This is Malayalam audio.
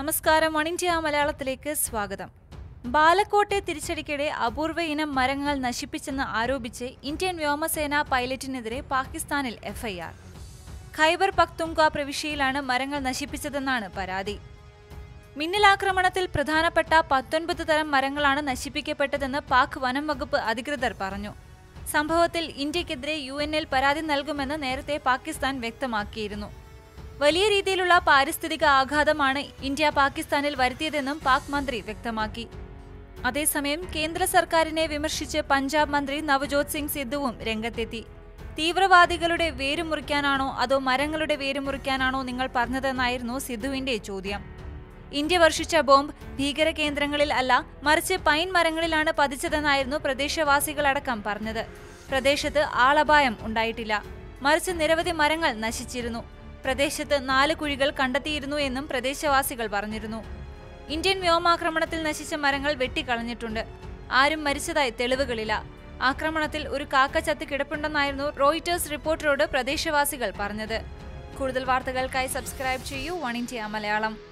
നമസ്കാരം. വൺ ഇന്ത്യ മലയാളത്തിലേക്ക് സ്വാഗതം. ബാലക്കോട്ടെ തിരിച്ചടിക്കിടെ അപൂർവ ഇനം മരങ്ങൾ നശിപ്പിച്ചെന്ന് ആരോപിച്ച് ഇന്ത്യൻ വ്യോമസേന പൈലറ്റിനെതിരെ പാകിസ്ഥാനിൽ എഫ്ഐആർ. ഖൈബർ പക്തുങ്ക പ്രവിശ്യയിലാണ് മരങ്ങൾ നശിപ്പിച്ചതെന്നാണ് പരാതി. മിന്നലാക്രമണത്തിൽ പ്രധാനപ്പെട്ട പത്തൊൻപത് തരം മരങ്ങളാണ് നശിപ്പിക്കപ്പെട്ടതെന്ന് പാക് വനം വകുപ്പ് അധികൃതർ പറഞ്ഞു. സംഭവത്തിൽ ഇന്ത്യക്കെതിരെ യു പരാതി നൽകുമെന്ന് നേരത്തെ പാകിസ്ഥാൻ വ്യക്തമാക്കിയിരുന്നു. വലിയ രീതിയിലുള്ള പാരിസ്ഥിതിക ആഘാതമാണ് ഇന്ത്യ പാകിസ്ഥാനിൽ വരുത്തിയതെന്നും പാക് മന്ത്രി വ്യക്തമാക്കി. അതേസമയം കേന്ദ്ര സർക്കാരിനെ വിമർശിച്ച് പഞ്ചാബ് മന്ത്രി നവജോത് സിംഗ് സിദ്ധുവും രംഗത്തെത്തി. തീവ്രവാദികളുടെ വേരുമുറിക്കാനാണോ അതോ മരങ്ങളുടെ വേരുമുറിക്കാനാണോ നിങ്ങൾ പറഞ്ഞതെന്നായിരുന്നു സിദ്ധുവിന്റെ ചോദ്യം. ഇന്ത്യ വർഷിച്ച ബോംബ് ഭീകര കേന്ദ്രങ്ങളിൽ അല്ല മറിച്ച് പൈൻ മരങ്ങളിലാണ് പതിച്ചതെന്നായിരുന്നു പ്രദേശവാസികളടക്കം പറഞ്ഞത്. പ്രദേശത്ത് ആളപായം ഉണ്ടായിട്ടില്ല. മറിച്ച് നിരവധി മരങ്ങൾ നശിച്ചിരുന്നു. പ്രദേശത്ത് നാല് കുഴികൾ കണ്ടെത്തിയിരുന്നു എന്നും പ്രദേശവാസികൾ പറഞ്ഞിരുന്നു. ഇന്ത്യൻ വ്യോമാക്രമണത്തിൽ നശിച്ച മരങ്ങൾ വെട്ടിക്കളഞ്ഞിട്ടുണ്ട്. ആരും മരിച്ചതായി തെളിവുകളില്ല. ആക്രമണത്തിൽ ഒരു കാക്ക ചത്ത് കിടപ്പുണ്ടെന്നായിരുന്നു റോയിറ്റേഴ്സ് റിപ്പോർട്ടറോട് പ്രദേശവാസികൾ പറഞ്ഞത്. കൂടുതൽ വാർത്തകൾക്കായി സബ്സ്ക്രൈബ് ചെയ്യൂ വൺ ഇന്ത്യ മലയാളം.